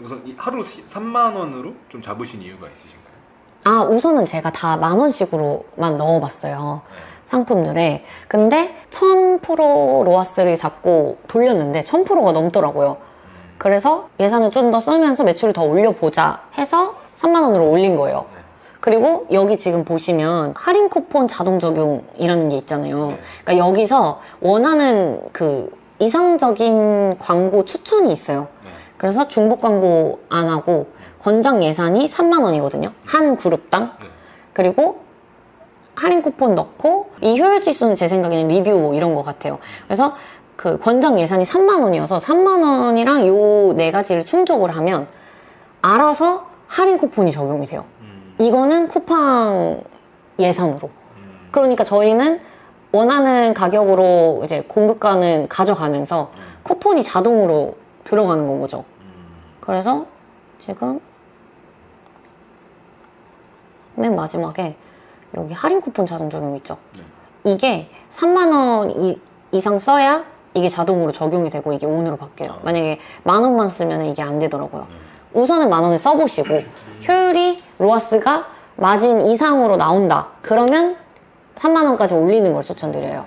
우선 이 하루 3만 원으로 좀 잡으신 이유가 있으신가요? 아, 우선은 제가 다 만 원씩으로만 넣어봤어요. 네. 상품들에. 근데 1000% 로아스를 잡고 돌렸는데 1000%가 넘더라고요. 그래서 예산을 좀 더 쓰면서 매출을 더 올려보자 해서 3만 원으로 올린 거예요. 네. 그리고 여기 지금 보시면 할인 쿠폰 자동 적용이라는 게 있잖아요. 네. 그러니까 여기서 원하는 그 이상적인 광고 추천이 있어요. 네. 그래서 중복 광고 안 하고 권장 예산이 3만 원이거든요. 한 그룹당. 네. 그리고 할인 쿠폰 넣고 이 효율 지수는 제 생각에는 리뷰 뭐 이런 것 같아요. 그래서 그 권장 예산이 3만 원이어서 3만 원이랑 요 네 가지를 충족을 하면 알아서 할인 쿠폰이 적용이 돼요. 음. 이거는 쿠팡 예산으로. 음. 그러니까 저희는 원하는 가격으로 이제 공급가는 가져가면서 네. 쿠폰이 자동으로 들어가는 건 거죠. 음. 그래서 지금 맨 마지막에 여기 할인 쿠폰 자동 적용 있죠. 네. 이게 3만 원 이, 이상 써야 이게 자동으로 적용이 되고 이게 온으로 바뀌어요. 아. 만약에 만 원만 쓰면 이게 안 되더라고요. 네. 우선은 만 원을 써보시고 효율이 로아스가 마진 이상으로 나온다. 그러면 3만 원까지 올리는 걸 추천드려요.